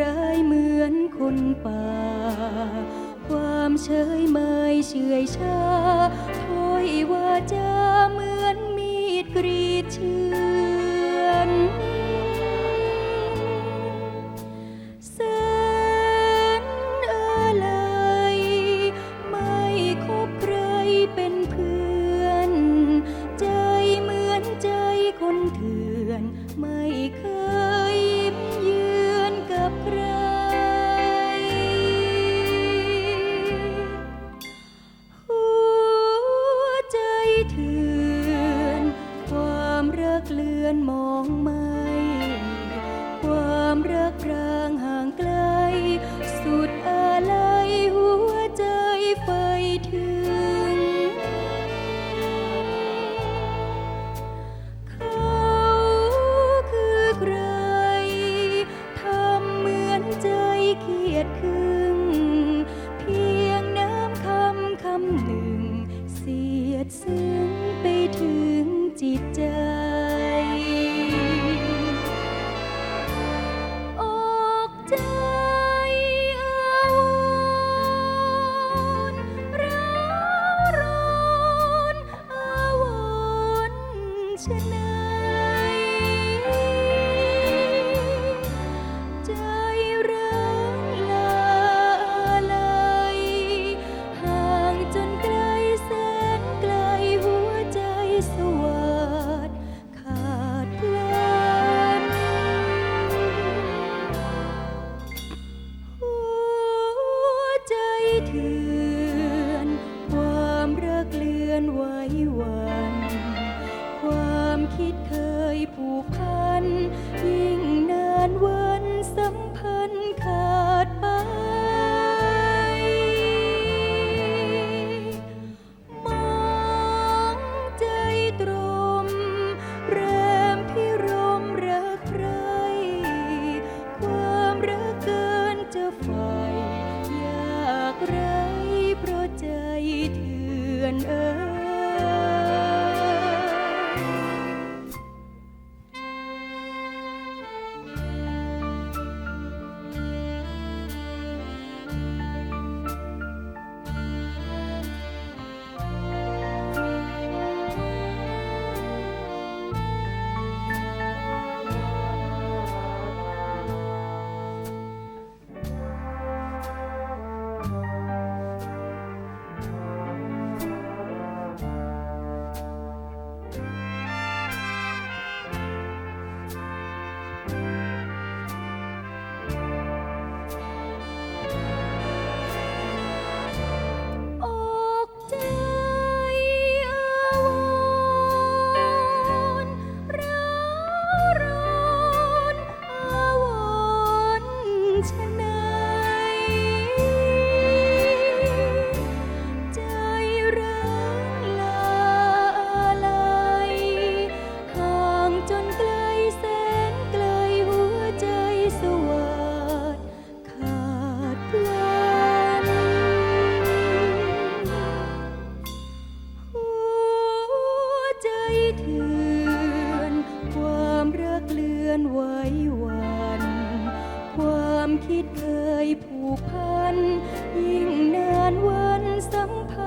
ร้ายเหมือนคนป่า ความเฉยเมยเฉื่อยชาถ้อยว่าจะเหมือนมีดกรีดเชือนแสนอะไรไม่คบใครเป็นเพื่อน ใจเหมือนใจคนเถื่อนไม่เคย ไหว้วัน ความคิดเคยผูกพัน ยิ่งนานวันสัมพันธ์ขาดไป มองใจตรม แรมพิรมรักใคร ความรักเกินจะใฝ่อยากไรเพราะใจเถื่อนเอ่ย อน ความรักเลือนไหว้วัน ความคิดเคยผูกพัน ยิ่งนานวันสัมพันธ์